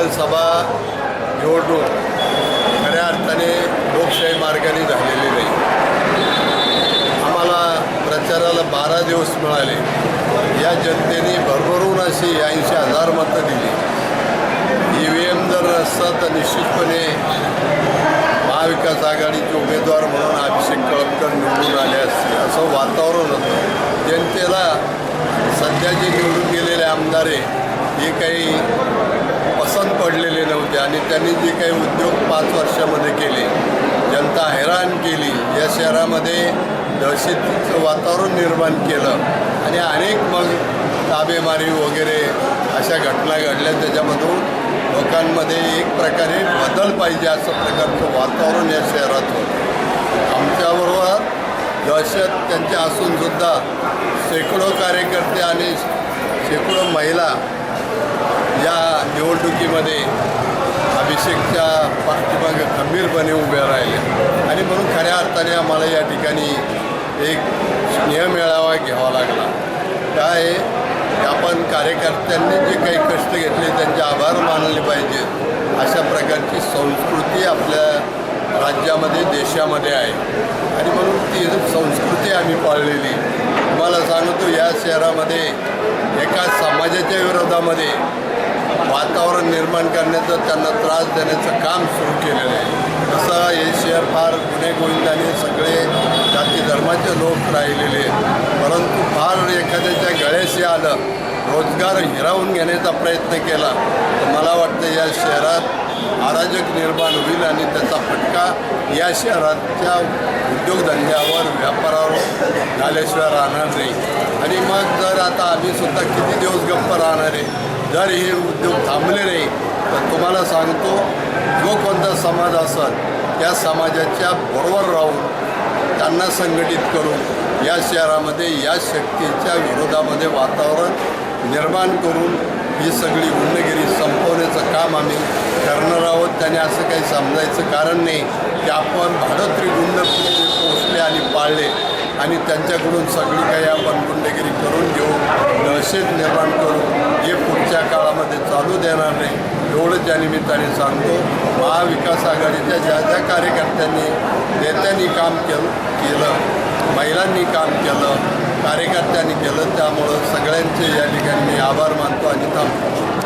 विधानसभा निवडणूक खऱ्या अर्थाने लोकशाही मार्गाने झालेली नाही. आम्हाला प्रचाराला बारा दिवस मिळाले. या जनतेने भरभरून अशी ऐंशी हजार मतं दिली. ई व्ही एम जर असता तर निश्चितपणे महाविकास आघाडीचे उमेदवार म्हणून अभिषेक कळपकर निवडून आले असते असं वातावरण होतं. जनतेला सध्या जे निवडून गेलेले आमदारे हे काही पसंत पडलेले नव्हते आणि त्यांनी जे काही उद्योग पाच वर्षामध्ये केले जनता हैराण केली या शहरामध्ये दहशतीचं वातावरण निर्माण केलं आणि अनेक मग ताबेमारी वगैरे अशा घटना घडल्या. त्याच्यामधून लोकांमध्ये एक प्रकारे बदल पाहिजे असं प्रकारचं वातावरण या शहरात होतं. आमच्याबरोबर दहशत त्यांचे असूनसुद्धा शेकडो कार्यकर्ते आणि शेकडो महिला या निवडणुकीमध्ये अभिषेकच्या पाठीमागे खंबीरपणे उभ्या राहिल्या आणि म्हणून खऱ्या अर्थाने आम्हाला या ठिकाणी एक स्नेहमेळावा घ्यावा लागला. काय आहे? आपण कार्यकर्त्यांनी जे काही कष्ट घेतले त्यांचे आभार मानले पाहिजेत. अशा प्रकारची संस्कृती आपल्या राज्यामध्ये देशामध्ये आहे. आणि म्हणून ती संस्कृती आम्ही पाळलेली. तुम्हाला सांगतो या शहरामध्ये एका समाजाच्या विरोधामध्ये वातावरण निर्माण करण्याचं त्यांना त्रास देण्याचं काम सुरू केलेलं आहे. तसं हे शहर फार गुन्हे गोविंदाने सगळे जाती धर्माचे लोक राहिलेले परंतु फार एखाद्याच्या गळ्याशी आलं रोजगार हिरावून घेण्याचा प्रयत्न केला तर मला वाटतं या शहरात अराजक निर्माण होईल आणि त्याचा फटका या शहराच्या उद्योगधंद्यावर व्यापारावर झाल्याशिवाय राहणार नाही. आणि मग जर आता आम्ही सुद्धा किती दिवस गप्प राहणार आहे? जर हे उद्योग थांबले नाही तर तुम्हाला सांगतो जो कोणता समाज असेल त्या समाजाच्या बरोबर राहून त्यांना संघटित करून या शहरामध्ये या शक्तीच्या विरोधामध्ये वातावरण निर्माण करून ही सगळी गुंडगिरी संपवण्याचं काम आम्ही करणार आहोत. त्याने असं काही समजायचं कारण नाही की आपण भारतरी गुंड पोचले आणि पाळले आणि त्यांच्याकडून सगळी काही आपण गुंडगिरी करून घेऊ दहशत निर्माण करू हे पुढचं चालू देणार नाही. एवढंच या निमित्ताने सांगतो. महाविकास आघाडीच्या ज्या ज्या कार्यकर्त्यांनी नेत्यांनी काम केलं केलं महिलांनी काम केलं कार्यकर्त्यांनी केलं त्यामुळं सगळ्यांचे या ठिकाणी मी आभार मानतो आणि थांबतो.